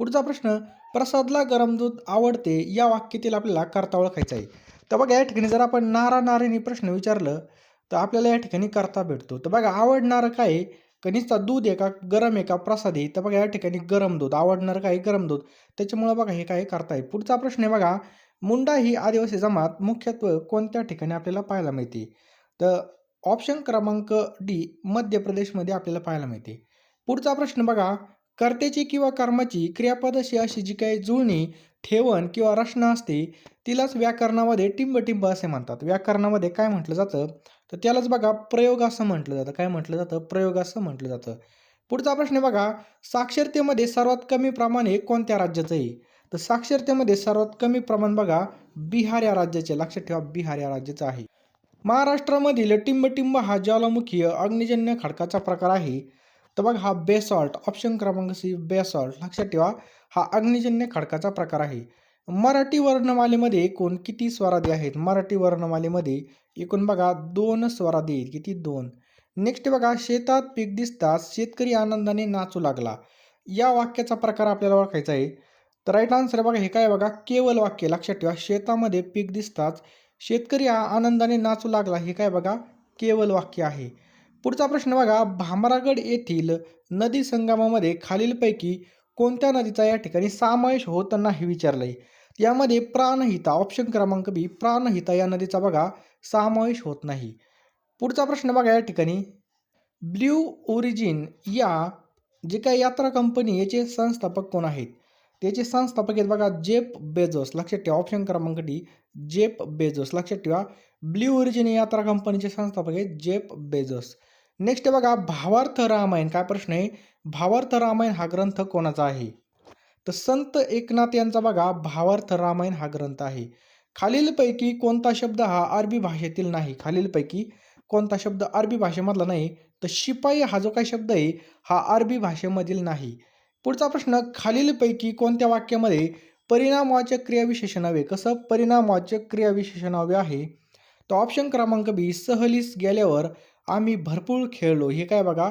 पुढचा प्रश्न प्रसादला गरम दूध आवडते या वाक्यातील आपल्याला करता ओळखायचा आहे. तर बघा या ठिकाणी जर आपण नारा नारेने प्रश्न विचारलं तर आपल्याला या ठिकाणी करता भेटतो. तर बघा आवडणारं काय? कनिष्ठा दूध आहे का गरम आहे का प्रसाद. आहे तर बघा या ठिकाणी गरम दूध आवडणारं काय? गरम दूध. त्याच्यामुळं बघा हे काय करता येईल पुढचा प्रश्न आहे बघा मुंडा ही आदिवासी जमात मुख्यत्वे कोणत्या ठिकाणी आपल्याला पाहायला मिळते? तर ऑप्शन क्रमांक डी मध्य प्रदेशमध्ये आपल्याला पाहायला मिळते. पुढचा प्रश्न बघा कर्त्याची किंवा कर्माची क्रियापदाशी अशी जी काही जुळणी ठेवण किंवा रचना असते तिलाच व्याकरणामध्ये टिंबटिंब असे म्हणतात. व्याकरणामध्ये काय म्हटलं जातं? तर त्यालाच बघा प्रयोग असं म्हटलं जातं. काय म्हटलं जातं? प्रयोग असं म्हटलं जातं. पुढचा प्रश्न बघा साक्षरतेमध्ये सर्वात कमी प्रमाण हे कोणत्या राज्याचं आहे? तर साक्षरतेमध्ये सर्वात कमी प्रमाण बघा बिहार या राज्याचे. लक्षात ठेवा बिहार या राज्याचं आहे. महाराष्ट्रामधील टिंबटिंब हा ज्वालामुखीय अग्निजन्य खडकाचा प्रकार आहे. तर बघा हा बेसॉल्ट ऑप्शन क्रमांक सी बेसॉल्ट लक्षात ठेवा हा अग्निजन्य खडकाचा प्रकार आहे. मराठी वर्णमालेमध्ये एकूण किती स्वरादी आहेत? मराठी वर्णमालेमध्ये एकूण बघा दोन स्वरादी आहेत. किती? दोन. नेक्स्ट बघा शेतात पीक दिसताच शेतकरी आनंदाने नाचू लागला. या वाक्याचा प्रकार आपल्याला ओळखायचा आहे. तर राईट आन्सर बघा हे काय बघा केवल वाक्य. लक्षात ठेवा शेतामध्ये पीक दिसताच शेतकरी हा आनंदाने नाचू लागला. हे काय बघा केवल वाक्य आहे. पुढचा प्रश्न बघा. भामरागड येथील नदी संगमामध्ये खालीलपैकी कोणत्या नदीचा या ठिकाणी समावेश होत नाही विचारलंय? यामध्ये प्राणहिता ऑप्शन क्रमांक बी प्राणहिता या नदीचा बघा समावेश होत नाही. पुढचा प्रश्न बघा या ठिकाणी. ब्ल्यू ओरिजिन या जे काही यात्रा कंपनी याचे संस्थापक कोण आहेत? त्याचे संस्थापक आहेत बघा जेप बेझोस. लक्षात ठेवा ऑप्शन क्रमांक डी जेप बेझोस. लक्षात ठेवा. ब्ल्यू ओरिजिन यात्रा कंपनीचे संस्थापक आहेत जेप बेझोस. नेक्स्ट बघा भावार्थ रामायण. काय प्रश्न आहे? भावार्थ रामायण हा ग्रंथ कोणाचा आहे? तर संत एकनाथ यांचा बघा भावार्थ रामायण हा ग्रंथ आहे. खालीलपैकी कोणता शब्द हा अरबी भाषेतील नाही? खालीलपैकी कोणता शब्द अरबी भाषेमधला नाही? तर शिपाई हा जो काही शब्द आहे हा अरबी भाषेमधील नाही. पुढचा प्रश्न खालीलपैकी कोणत्या वाक्यामध्ये परिणामवाचक क्रियाविशेषणावे? कसं? परिणामवाचक क्रियाविशेषणावे आहे. तर ऑप्शन क्रमांक बी सहलीस गेल्यावर आम्ही भरपूर खेळलो. हे काय बघा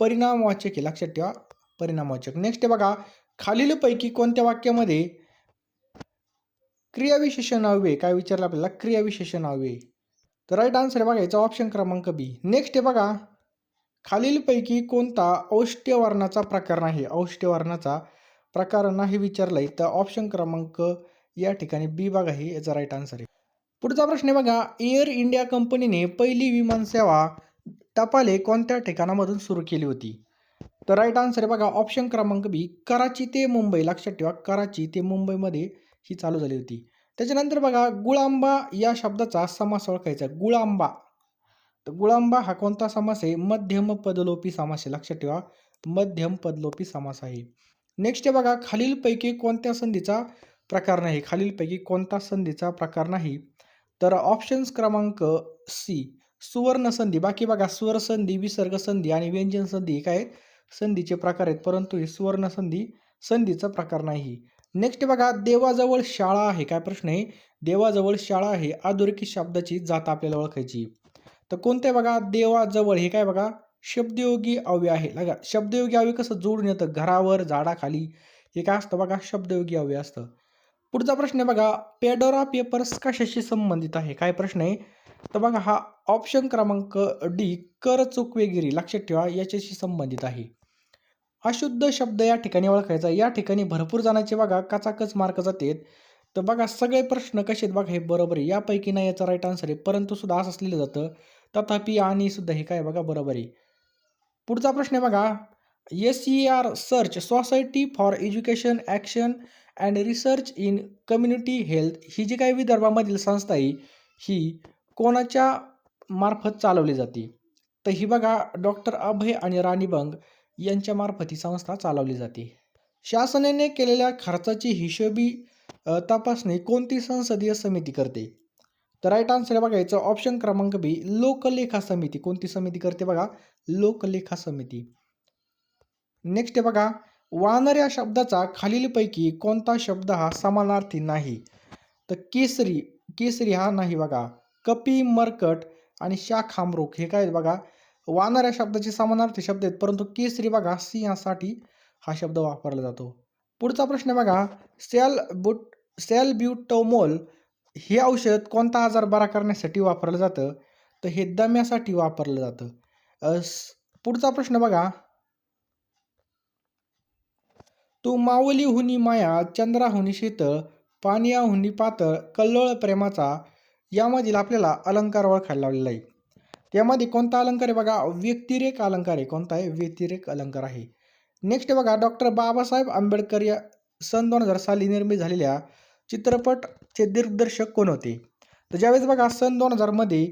परिणामवाचक आहे. लक्षात ठेवा परिणामवाचक नेक्स्ट बघा खालीलपैकी कोणत्या वाक्यामध्ये क्रियाविशेषण हवे? काय विचारलं आपल्याला? क्रियाविशेषण हवे. तर राईट आन्सर आहे बघा याचा ऑप्शन क्रमांक बी नेक्स्ट आहे बघा खालीलपैकी कोणता औष्ट्यवर्णाचा प्रकार नाही? औष्ट्यवर्णाचा प्रकार नाही विचारला आहे तर ऑप्शन क्रमांक या ठिकाणी बी बघा हे याचा राईट आन्सर आहे. पुढचा प्रश्न आहे बघा एअर इंडिया कंपनीने पहिली विमानसेवा टपाले कोणत्या ठिकाणामधून सुरू केली होती? तर राईट आन्सर आहे बघा ऑप्शन क्रमांक बी कराची ते मुंबई. लक्षात ठेवा कराची ते मुंबईमध्ये ही चालू झाली होती. त्याच्यानंतर बघा गुळांबा या शब्दाचा समास ओळखायचा. गुळांबा. तर गुळांबा हा कोणता समास आहे? मध्यम पदलोपी समास आहे. लक्षात ठेवा मध्यम पदलोपी समास आहे. नेक्स्ट आहे बघा खालीलपैकी कोणत्या संधीचा प्रकार नाही? खालीलपैकी कोणता संधीचा प्रकार नाही? तर ऑप्शन्स क्रमांक सी सुवर्ण संधी बाकी बघा स्वर संधी विसर्ग संधी आणि व्यंजन संधी काय संधीचे प्रकार आहेत. परंतु हे सुवर्ण संधी संधीचा प्रकार नाही. नेक्स्ट बघा देवाजवळ शाळा आहे. काय प्रश्न आहे? देवाजवळ शाळा आहे. अधोरेखित शब्दाची जात आपल्याला ओळखायची. तर कोणते बघा देवाजवळ हे काय बघा? शब्दयोगी अव्यय आहे. बघा शब्दयोगी अव्यय कसं जोडून येतं? घरावर झाडाखाली. हे काय असतं बघा? शब्दयोगी अव्यय असतं. पुढचा प्रश्न आहे बघा पेडोरा पेपर्स कशाशी संबंधित आहे? काय प्रश्न आहे? तर बघा हा ऑप्शन क्रमांक डी कर चुकवेगिरी लक्षात ठेवा याच्याशी संबंधित आहे. अशुद्ध शब्द या ठिकाणी ओळखायचा या ठिकाणी भरपूर जणांचे बघा कचाकच मार्क जातात. तर बघा सगळे प्रश्न कसे बघा हे बरोबर आहे. यापैकी नाही याचा राईट आन्सर आहे. परंतु सुद्धा असं असलेलं जातं. तथापि आणि सुद्धा हे काय बघा बरोबर आहे. पुढचा प्रश्न आहे बघा S E R search society for education action and research in community health ही जी काही विदर्भामधील संस्था आहे ही कोणाच्या मार्फत चालवली जाते? तर ही बघा डॉक्टर अभय आणि राणी बंग यांच्या मार्फत ही संस्था चालवली जाते. शासनाने केलेल्या खर्चाची हिशोबी तपासणी कोणती संसदीय समिती करते? तर राईट आन्सर बघा ऑप्शन क्रमांक बी लोकलेखा समिती. कोणती समिती करते बघा? लोकलेखा समिती. नेक्स्ट आहे बघा वानर या शब्दाचा खालीलपैकी कोणता शब्द हा समानार्थी नाही? तर केसरी केसरी हा नाही बघा. कपी मरकट आणि शाखामरुख हे काय बघा? वानर या शब्दाचे समानार्थी शब्द आहेत परंतु केसरी बघा सिंहासाठी हा शब्द वापरला जातो. पुढचा प्रश्न बघा सेल बुट सेलब्युटोमोल हे औषध कोणता आजार बरा करण्यासाठी वापरलं जातं? तर हे दम्यासाठी वापरलं जातं. पुढचा प्रश्न बघा तू माऊली हुनी माया चंद्रा हुनी शीतळ पानिया हुनी पातळ कल्लोळ प्रेमाचा यामधील आपल्याला अलंकार ओळखायला लावलेला आहे. त्यामध्ये कोणता अलंकार आहे बघा? व्यक्तिरेख अलंकार आहे. कोणता आहे? व्यतिरेक अलंकार आहे. नेक्स्ट बघा डॉक्टर बाबासाहेब आंबेडकर या सन दोन हजार साली निर्मित झालेल्या चित्रपटचे दिग्दर्शक कोण होते? तर ज्यावेळेस बघा सन दोन हजारमध्ये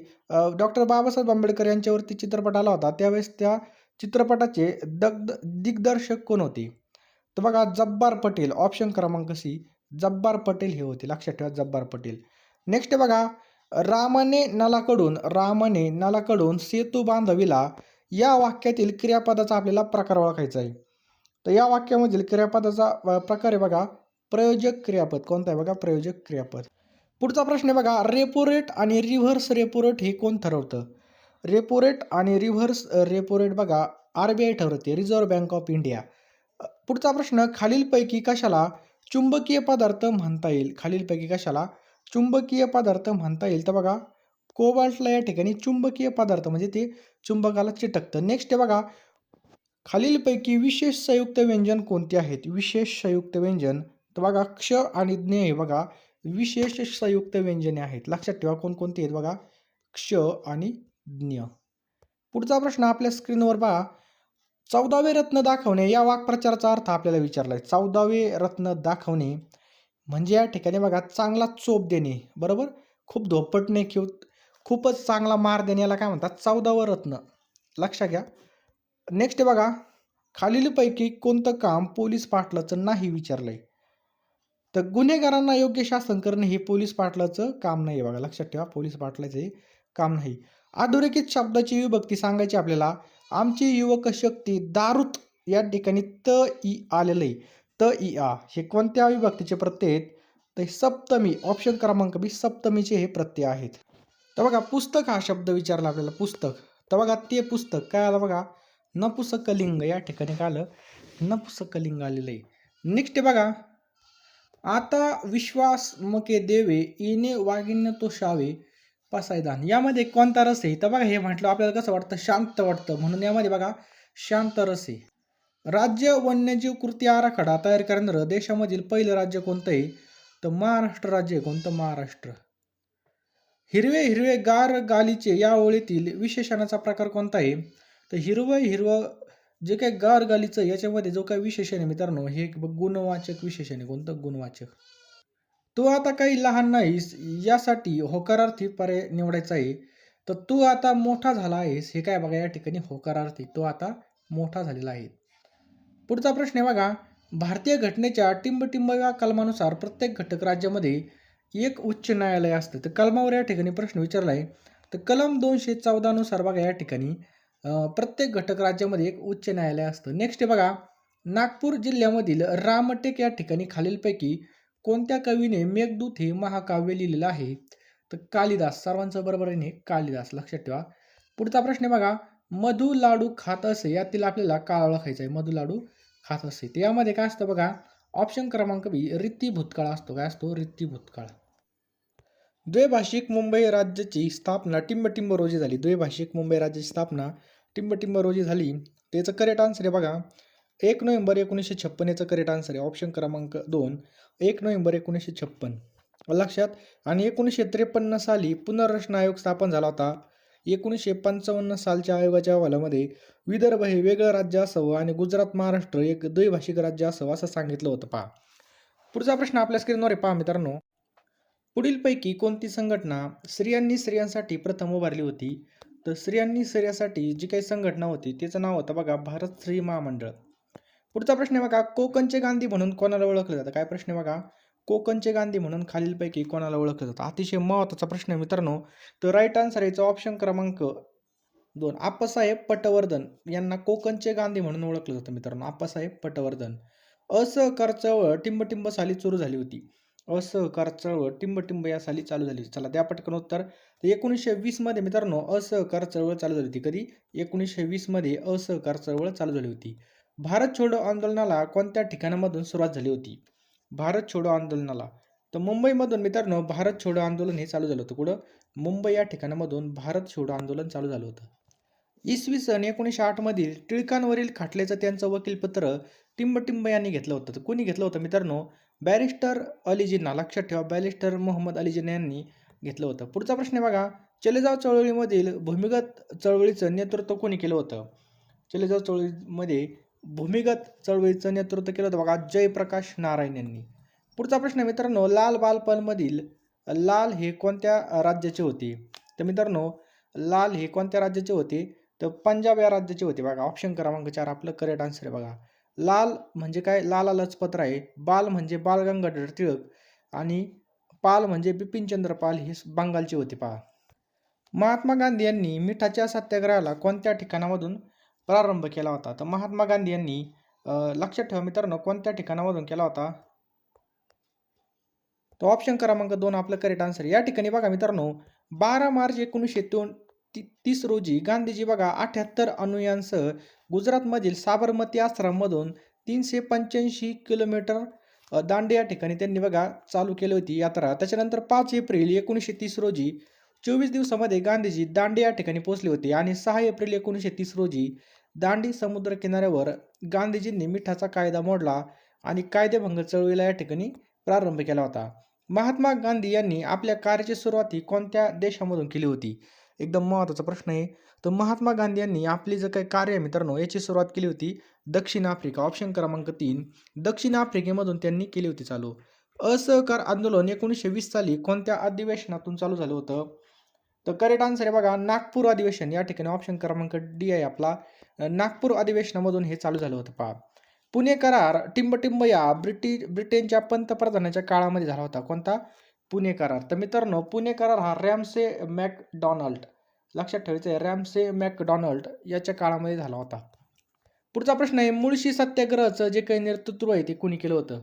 डॉक्टर बाबासाहेब आंबेडकर यांच्यावरती चित्रपट आला होता त्यावेळेस त्या चित्रपटाचे दग्द दिग्दर्शक कोण होते? तर बघा जब्बार पटेल ऑप्शन क्रमांक सी जब्बार पटेल हे होते. लक्षात ठेवा जब्बार पटेल. नेक्स्ट बघा रामाने नलाकडून रामाने नलाकडून सेतू बांधविला या वाक्यातील क्रियापदाचा आपल्याला प्रकार ओळखायचा आहे. तर या वाक्यामधील क्रियापदाचा प्रकार आहे बघा प्रयोजक क्रियापद. कोणता आहे बघा? प्रयोजक क्रियापद. पुढचा प्रश्न आहे बघा रेपो रेट आणि रिव्हर्स रेपो रेट हे कोण ठरवतं? रेपो रेट आणि रिव्हर्स रेपो रेट बघा आर बी आय ठरवते रिझर्व्ह बँक ऑफ इंडिया. पुढचा प्रश्न खालीलपैकी कशाला चुंबकीय पदार्थ म्हणता येईल? खालीलपैकी कशाला चुंबकीय पदार्थ म्हणता येईल? तर बघा कोबाल्टला या ठिकाणी चुंबकीय पदार्थ म्हणजे ते चुंबकाला चिटकतं. नेक्स्ट आहे बघा खालीलपैकी विशेष संयुक्त व्यंजन कोणते आहेत? विशेष संयुक्त व्यंजन तर बघा क्ष आणि ज्ञ हे बघा विशेष संयुक्त व्यंजने आहेत. लक्षात ठेवा कोणकोणती आहेत बघा क्ष आणि ज्ञ. पुढचा प्रश्न आपल्या स्क्रीनवर पहा. चौदावे रत्न दाखवणे या वाक्प्रचाराचा अर्थ आपल्याला विचारला आहे चौदावे रत्न दाखवणे म्हणजे या ठिकाणी बघा चांगला चोप देणे बरोबर? खूप धोपटणे किंवा खूपच चांगला मार देणे याला काय म्हणतात? चौदावं रत्न. लक्षात घ्या. नेक्स्ट बघा खालीलपैकी कोणतं काम पोलीस पाटलाचं नाही विचारलंय? तर गुन्हेगारांना योग्य शासन करणे हे पोलीस पाटलाचं काम नाही बघा. लक्षात ठेवा पोलीस पाटलाचं हे काम नाही. अधोरेखित शब्दाची विभक्ती सांगायची आपल्याला आमची युवक शक्ती दारुत या ठिकाणी त ई आलेलं. आहे त ई आ हे कोणत्या विभक्तीचे प्रत्यय आहेत? तर सप्तमी ऑप्शन क्रमांक बी सप्तमीचे हे प्रत्यय आहेत. तर बघा पुस्तक हा शब्द विचारला आपल्याला पुस्तक. तर बघा ते पुस्तक काय आलं बघा? नपुसकलिंग या ठिकाणी काय आलं? नपुसकलिंग आलेलं. आहे नेक्स्ट बघा. आता विश्वास मके देवे येणे वागिन्य तो शावे पसायदान. यामध्ये कोणता रस आहे? तर बघा हे म्हटलं आपल्याला कसं वाटतं? शांत वाटतं. म्हणून यामध्ये बघा शांत रस आहे. राज्य वन्यजीव कृती आराखडा तयार करणारं देशामधील पहिलं राज्य कोणतं आहे? तर महाराष्ट्र राज्य आहे कोणतं? महाराष्ट्र. हिरवे हिरवे गार गालीचे या ओळीतील विशेषणाचा प्रकार कोणता आहे? तर हिरवं हिरवं जे काही गार गालीचं याच्यामध्ये जो काही विशेषण आहे मित्रांनो हे एक गुणवाचक विशेषण आहे. कोणतं? गुणवाचक. तू आता काही लहान नाहीस यासाठी होकारार्थी पर्याय निवडायचा आहे. तर तू आता मोठा झाला आहेस हे काय बघा या ठिकाणी होकारार्थी तो आता मोठा झालेला आहे. पुढचा प्रश्न आहे बघा भारतीय घटनेच्या टिंबटिंब या कलमानुसार प्रत्येक घटक राज्यामध्ये एक उच्च न्यायालय असतं. तर कलमावर या ठिकाणी प्रश्न विचारला आहे तर कलम दोनशे चौदानुसार बघा या ठिकाणी प्रत्येक घटक राज्यामध्ये एक उच्च न्यायालय असतं. नेक्स्ट बघा नागपूर जिल्ह्यामधील रामटेक या ठिकाणी खालीलपैकी कोणत्या कवीने मेघदूत हे महाकाव्य लिहिलेलं आहे? तर कालिदास सर्वांचं बरोबर आहे कालिदास लक्षात ठेवा. पुढचा प्रश्न आहे बघा. मधु लाडू खात असे यातील आपल्याला काळ ओळखायचं आहे? मधु लाडू खात असे. तर यामध्ये काय असतं बघा? ऑप्शन क्रमांक बी रित्ती भूतकाळ असतो. काय असतो? रित्ती भूतकाळ. द्वैभाषिक मुंबई राज्याची स्थापना टिंबटिंब रोजी झाली. द्वैभाषिक मुंबई राज्याची स्थापना टिंबटिंब रोजी झाली. त्याचं करेक्ट आन्सर आहे बघा. एक नोव्हेंबर एकोणीसशे छप्पन याचं करेक्ट आन्सर आहे. ऑप्शन क्रमांक दोन. एक नोव्हेंबर एकोणीसशे छप्पन. लक्षात आणि एकोणीसशे त्रेपन्न साली पुनर्रचना आयोग स्थापन झाला होता. एकोणीसशे पंचावन्न सालच्या आयोगाच्या अहवालामध्ये विदर्भ हे वेगळं राज्य असावं आणि गुजरात महाराष्ट्र एक द्वैभाषिक राज्य असावं असं सांगितलं होतं. पहा. पुढचा प्रश्न आपल्या स्क्रीनवर आहे. पहा मित्रांनो. पुढीलपैकी कोणती संघटना स्त्रियांनी स्त्रियांसाठी प्रथम उभारली होती? तर स्त्रियांनी स्त्रियांसाठी जी काही संघटना होती त्याचं नाव होतं बघा भारत स्त्री महामंडळ. पुढचा प्रश्न आहे बघा कोकणचे गांधी म्हणून कोणाला ओळखलं जातं? काय प्रश्न आहे बघा? कोकणचे गांधी म्हणून खालीलपैकी कोणाला ओळखलं जातं? अतिशय महत्त्वाचा प्रश्न आहे मित्रांनो. तर राईट आन्सर याचा ऑप्शन क्रमांक दोन. आप्पासाहेब पटवर्धन यांना कोकणचे गांधी म्हणून ओळखलं जातं मित्रांनो. आप्पासाहेब पटवर्धन. असहकार चळवळ टिंबटिंब साली सुरू झाली होती. असहकार चळवळ टिंबटिंब या साली चालू झाली चला द्या पटकन उत्तर. तर एकोणीसशे वीसमध्ये मित्रांनो असहकार चळवळ चालू झाली होती. कधी? एकोणीसशे वीसमध्ये असहकार चळवळ चालू झाली होती. भारत छोडो आंदोलनाला कोणत्या ठिकाणामधून सुरुवात झाली होती? भारत छोडो आंदोलनाला. तर मुंबईमधून मित्रांनो भारत छोडो आंदोलन हे चालू झालं होतं. कुठं? मुंबई या ठिकाणामधून भारत छोडो आंदोलन चालू झालं होतं. इसवी सन एकोणीसशे आठमधील टिळकांवरील खाटल्याचं त्यांचं वकीलपत्र टिंबटिंब यांनी घेतलं होतं. तर कोणी घेतलं होतं मित्रांनो? बॅरिस्टर अलीजींना. लक्षात ठेवा बॅरिस्टर मोहम्मद अली यांनी घेतलं होतं. पुढचा प्रश्न आहे बघा चलेजाव चळवळीमधील भूमिगत चळवळीचं नेतृत्व कोणी केलं होतं? चलेजाव चळवळीमध्ये भूमिगत चळवळीचं नेतृत्व केलं होतं. बघा जयप्रकाश नारायण यांनी. पुढचा प्रश्न आहे मित्रांनो लाल बालपणमधील लाल हे कोणत्या राज्याचे होते? तर मित्रांनो लाल हे कोणत्या राज्याचे होते? तर पंजाब या राज्याचे होते. बघा ऑप्शन क्रमांक चार आपलं करेक्ट आन्सर आहे बघा. लाल म्हणजे काय? लाला लजपत राय बाल म्हणजे बाल गंगाधर टिळक आणि पाल म्हणजे बिपिनचंद्र पाल हे बंगालचे होते. पहा. महात्मा गांधी यांनी मिठाच्या सत्याग्रहाला कोणत्या ठिकाणामधून प्रारंभ केला होता. तर महात्मा गांधी यांनी लक्षात ठेवा मित्रांनो कोणत्या ठिकाणामधून केला होता? तो ऑप्शन क्रमांक दोन आपलं करेक्ट आन्सर या ठिकाणी बघा मित्रांनो बारा मार्च एकोणीसशे दोन ती तीस रोजी गांधीजी बघा अठ्याहत्तर अनुयांसह गुजरातमधील साबरमती आश्रममधून तीनशे पंच्याऐंशी किलोमीटर दांडे या ठिकाणी त्यांनी बघा चालू केली होती यात्रा. त्याच्यानंतर पाच एप्रिल एकोणीसशे तीस रोजी चोवीस दिवसामध्ये गांधीजी दांडी या ठिकाणी पोहोचले होते आणि सहा एप्रिल एकोणीसशे तीस रोजी दांडी समुद्र किनाऱ्यावर गांधीजींनी मिठाचा कायदा मोडला आणि कायदेभंग चळवळीला या ठिकाणी प्रारंभ केला होता. महात्मा गांधी यांनी आपल्या कार्याची सुरुवात ही कोणत्या देशामधून केली होती? एकदम महत्त्वाचा प्रश्न आहे. तर महात्मा गांधी यांनी आपली जे काही कार्य आहे मित्रांनो याची सुरुवात केली होती दक्षिण आफ्रिका ऑप्शन क्रमांक तीन. दक्षिण आफ्रिकेमधून त्यांनी केली होती चालू. असहकार आंदोलन एकोणीसशे वीस साली कोणत्या अधिवेशनातून चालू झालं होतं? तर करेक्ट आन्सर आहे बघा नागपूर अधिवेशन. या ठिकाणी ऑप्शन क्रमांक डी आहे आपला. नागपूर अधिवेशनामधून हे चालू झालं होतं पहा. पुणे करार टिंबटिंब या ब्रिटिश ब्रिटनच्या पंतप्रधानाच्या काळामध्ये झाला होता. कोणता? पुणे करार. तर मित्रांनो पुणे करार हा रॅमसे मॅकडॉनल्ड लक्षात ठेवायचं आहे रॅमसे मॅकडॉनल्ड याच्या काळामध्ये झाला होता. पुढचा प्रश्न आहे मुळशी सत्याग्रहाचं जे काही नेतृत्व आहे ते कोणी केलं होतं?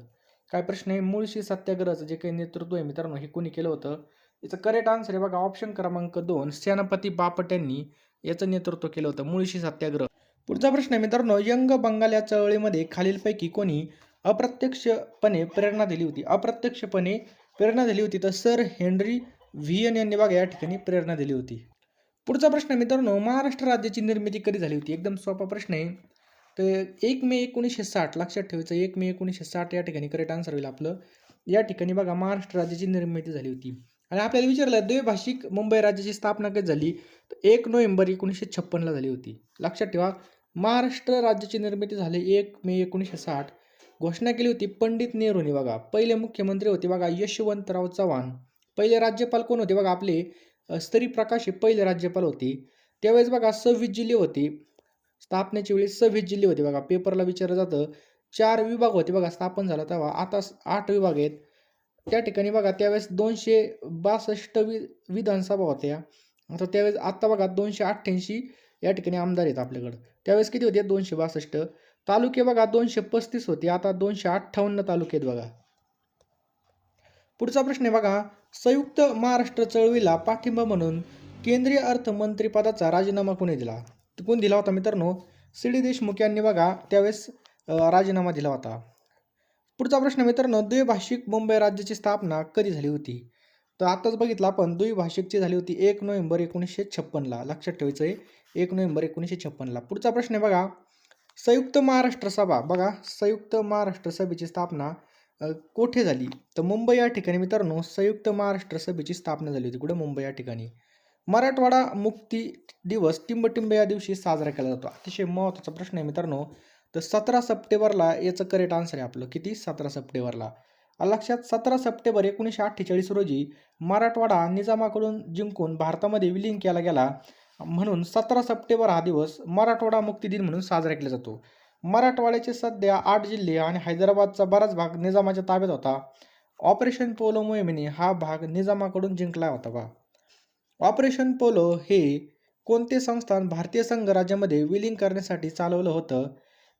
काय प्रश्न आहे? मुळशी सत्याग्रहाचं जे काही नेतृत्व आहे मित्रांनो हे कोणी केलं होतं? याचं करेक्ट आन्सर आहे बघा ऑप्शन क्रमांक दोन सेनापती बापट यांनी याचं नेतृत्व केलं होतं मुळशी सत्याग्रह. पुढचा प्रश्न आहे मित्रांनो यंग बंगाल या चळवळीमध्ये खालीलपैकी कोणी अप्रत्यक्षपणे प्रेरणा दिली होती? अप्रत्यक्षपणे प्रेरणा दिली होती तर सर हेनरी व्हियन यांनी बघा या ठिकाणी प्रेरणा दिली होती. पुढचा प्रश्न आहे मित्रांनो महाराष्ट्र राज्याची निर्मिती कधी झाली होती? एकदम सोपा प्रश्न आहे. तर एक मे एकोणीसशे साठ लक्षात ठेवायचं एक मे एकोणीसशे साठ या ठिकाणी करेक्ट आन्सर होईल आपलं. या ठिकाणी बघा महाराष्ट्र राज्याची निर्मिती झाली होती. आणि आपल्याला विचारलं द्वैभाषिक मुंबई राज्याची स्थापना कधी झाली? तर एक नोव्हेंबर एकोणीसशे छप्पनला झाली होती. लक्षात ठेवा महाराष्ट्र राज्याची निर्मिती झाली एक मे एकोणीसशे साठ. घोषणा केली होती पंडित नेहरूंनी बघा. पहिले मुख्यमंत्री होते बघा यशवंतराव चव्हाण. पहिले राज्यपाल कोण होते बघा? आपले स्तरी स्त्री प्रकाश हे पहिले राज्यपाल होते. त्यावेळेस बघा सव्वीस जिल्हे होते. स्थापनेच्या वेळी सव्वीस जिल्हे होते बघा. पेपरला विचारलं जातं चार विभाग होते बघा स्थापन झाला तेव्हा. आता आठ विभाग आहेत. त्या ठिकाणी बघा त्यावेळेस दोनशे बासष्ट वि विधानसभा होत्या. आता त्यावेळेस आत्ता बघा दोनशे अठ्ठ्याऐंशी या ठिकाणी आमदार आहेत आपल्याकडं. त्यावेळेस किती होते? दोनशे बासष्ट. तालुके बघा दोनशे पस्तीस होते. आता दोनशे अठ्ठावन्न तालुके आहेत बघा. पुढचा प्रश्न आहे बघा संयुक्त महाराष्ट्र चळवळीला पाठिंबा म्हणून केंद्रीय अर्थमंत्रीपदाचा राजीनामा कोणी दिला? कोण दिला होता मित्रांनो? सी डी देशमुख यांनी बघा त्यावेळेस राजीनामा दिला होता. पुढचा प्रश्न मित्रांनो द्विभाषिक मुंबई राज्याची स्थापना कधी झाली होती? तर आताच बघितलं आपण द्विभाषिकची झाली होती एक नोव्हेंबर एकोणीसशे छप्पनला. लक्षात ठेवायचं आहे एक नोव्हेंबर एकोणीसशे छप्पनला. पुढचा प्रश्न आहे बघा संयुक्त महाराष्ट्र सभा. बघा संयुक्त महाराष्ट्र सभेची स्थापना कोठे झाली? तर मुंबई या ठिकाणी मित्रांनो संयुक्त महाराष्ट्र सभेची स्थापना झाली होती. कुठे? मुंबई या ठिकाणी. मराठवाडा मुक्ती दिवस टिंबटिंब या दिवशी साजरा केला जातो. अतिशय महत्त्वाचा प्रश्न आहे मित्रांनो. तर सतरा सप्टेंबरला याचं करेक्ट आन्सर आहे आपलं. किती? सतरा सप्टेंबरला. लक्षात सतरा सप्टेंबर एकोणीसशे अठ्ठेचाळीस रोजी मराठवाडा निजामाकडून जिंकून भारतामध्ये विलीन केला गेला. म्हणून सतरा सप्टेंबर हा दिवस मराठवाडा मुक्ती दिन म्हणून साजरा केला जातो. मराठवाड्याचे सध्या आठ जिल्हे आणि हैदराबादचा बराच भाग निजामाच्या ताब्यात होता. ऑपरेशन पोलो मोहिमेने हा भाग निजामाकडून जिंकला होता बा. ऑपरेशन पोलो हे कोणते संस्थान भारतीय संघ राज्यामध्ये विलीन करण्यासाठी चालवलं होतं?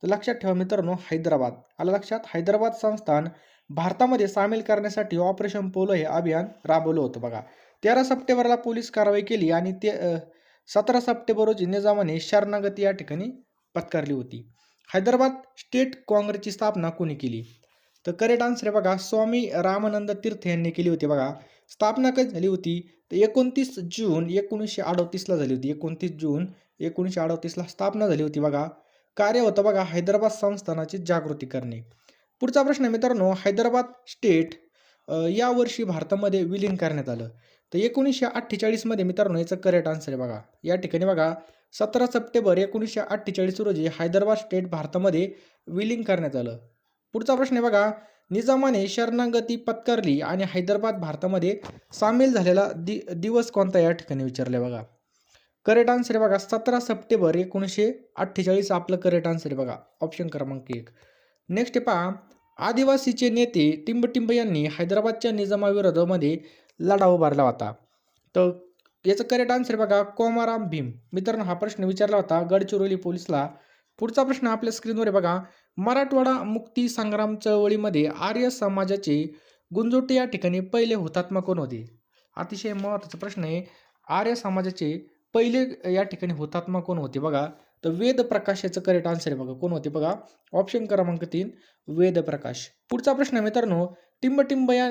तर लक्षात ठेवा मित्रांनो हैदराबाद. आला लक्षात? हैदराबाद संस्थान भारतामध्ये सामील करण्यासाठी ऑपरेशन पोलो हे अभियान राबवलं होतं बघा. तेरा सप्टेंबरला पोलीस कारवाई केली आणि ते सतरा सप्टेंबर रोजी निजामाने शरणागती या ठिकाणी पत्कारली होती. हैदराबाद स्टेट काँग्रेसची स्थापना कोणी केली? तर करेक्ट आन्सर आहे बघा स्वामी रामानंद तीर्थ यांनी केली होती बघा. स्थापना कधी झाली होती? तर एकोणतीस जून एकोणीसशे अडोतीसला झाली होती. एकोणतीस जून एकोणीसशे अडतीसला स्थापना झाली होती बघा. कार्य होतं बघा हैदराबाद संस्थानाची जागृती करणे. पुढचा प्रश्न आहे मित्रांनो हैदराबाद स्टेट यावर्षी भारतामध्ये विलीन करण्यात आलं. तर एकोणीसशे अठ्ठेचाळीसमध्ये मित्रांनो याचं करेक्ट आन्सर आहे बघा. या ठिकाणी बघा सतरा सप्टेंबर एकोणीसशे अठ्ठेचाळीस रोजी हैदराबाद स्टेट भारतामध्ये विलीन करण्यात आलं. पुढचा प्रश्न आहे बघा निजामाने शरणागती पत्करली आणि हैदराबाद भारतामध्ये सामील झालेला दि दिवस कोणता या ठिकाणी विचारले बघा. करेक्ट आन्सर आहे बघा सतरा सप्टेंबर एकोणीसशे अठ्ठेचाळीस आपलं करेक्ट आन्सर आहे बघा ऑप्शन क्रमांक एक. नेक्स्ट पहा आदिवासीचे नेते टिंबटिंब यांनी हैदराबादच्या निजामाविरोधामध्ये लढा उभारला होता. तर याचं करेक्ट आन्सर बघा कोमाराम भीम. मित्रांनो हा प्रश्न विचारला होता गडचिरोली पोलिसला. पुढचा प्रश्न आपल्या स्क्रीनवर बघा मराठवाडा मुक्ती संग्राम चळवळीमध्ये आर्य समाजाचे गुंजोटे या ठिकाणी पहिले हुतात्मा कोण होते? अतिशय महत्त्वाचा प्रश्न आहे आर्य समाजाचे पहिले या ठिकाणी हुतात्मा कोण होते बघा? तर वेद प्रकाश याचं करेक्ट आन्सर आहे बघा. कोण होते बघा? ऑप्शन क्रमांक तीन वेद प्रकाश. पुढचा प्रश्न आहे मित्रांनो टिंबटिंब या